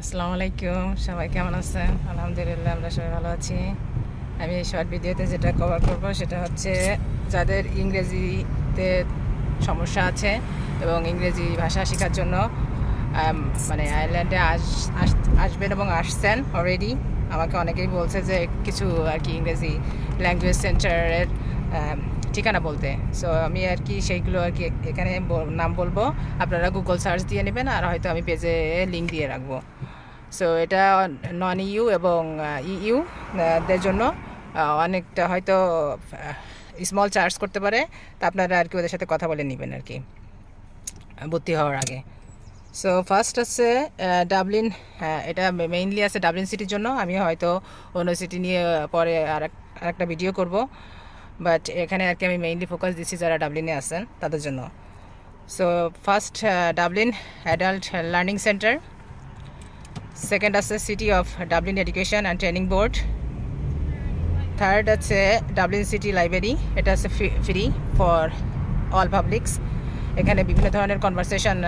আসসালামু আলাইকুম, সবাই কেমন আছেন? আলহামদুলিল্লাহ, আমরা সবাই ভালো আছি। আমি এই শর্ট ভিডিওতে যেটা কভার করব সেটা হচ্ছে যাদের ইংরেজিতে সমস্যা আছে এবং ইংরেজি ভাষা শেখার জন্য মানে আয়ারল্যান্ডে আস, আস- আসবেন এবং আসছেন অলরেডি আমাকে অনেকেই বলছে যে কিছু আর কি ইংরেজি ল্যাঙ্গুয়েজ সেন্টারের ঠিকানা বলতে। সো আমি আর কি সেইগুলো আর কি এখানে নাম বলব। আপনারা গুগল সার্চ দিয়ে নেবেন আর হয়তো আমি পেজে লিঙ্ক দিয়ে রাখব। সো এটা নন ইউ এবং ইউ দের জন্য অনেকটা হয়তো স্মল চার্জ করতে পারে। তা আপনারা আর কি ওদের সাথে কথা বলে নেবেন আর কি, ভর্তি হওয়ার আগে। সো ফার্স্ট আছে ডাবলিন এটা মেইনলি আছে ডাবলিন সিটির জন্য। আমি হয়তো অন্য সিটি নিয়ে পরে আর একটা ভিডিও করব। বাট এখানে আর কি আমি মেইনলি ফোকাস দিচ্ছি যারা ডাবলিনে আসেন তাদের জন্য। So first Dublin adult learning centre second আছে city of Dublin education and training board third আছে ডাবলিন সিটি লাইব্রেরি এটা আছে ফ্রি ফর অল পাবলিকস এখানে বিভিন্ন ধরনের কনভারসেশন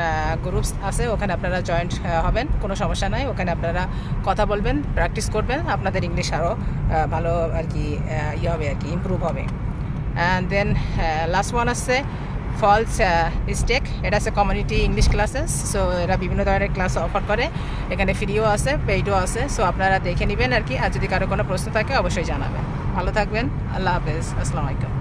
গ্রুপস আছে, ওখানে আপনারা জয়েন্ট হবেন, কোনো সমস্যা নাই। ওখানে আপনারা কথা বলবেন প্র্যাকটিস করবেন, আপনাদের ইংলিশ আরও ভালো আর কি ইয়ে হবে আর কি ইমপ্রুভ হবে। অ্যান্ড দেন লাস্ট ওয়ান আছে ফলস স্টেক এটা আছে কমিউনিটি ইংলিশ ক্লাসেস সো এরা বিভিন্ন ধরনের ক্লাস অফার করে। এখানে ফ্রিও আছে পেইডও আছে সো আপনারা দেখে নেবেন আর কি। আর যদি কারও কোনো প্রশ্ন থাকে, অবশ্যই জানাবেন। ভালো থাকবেন, আল্লাহ হাফেজ, আসসালামু আলাইকুম।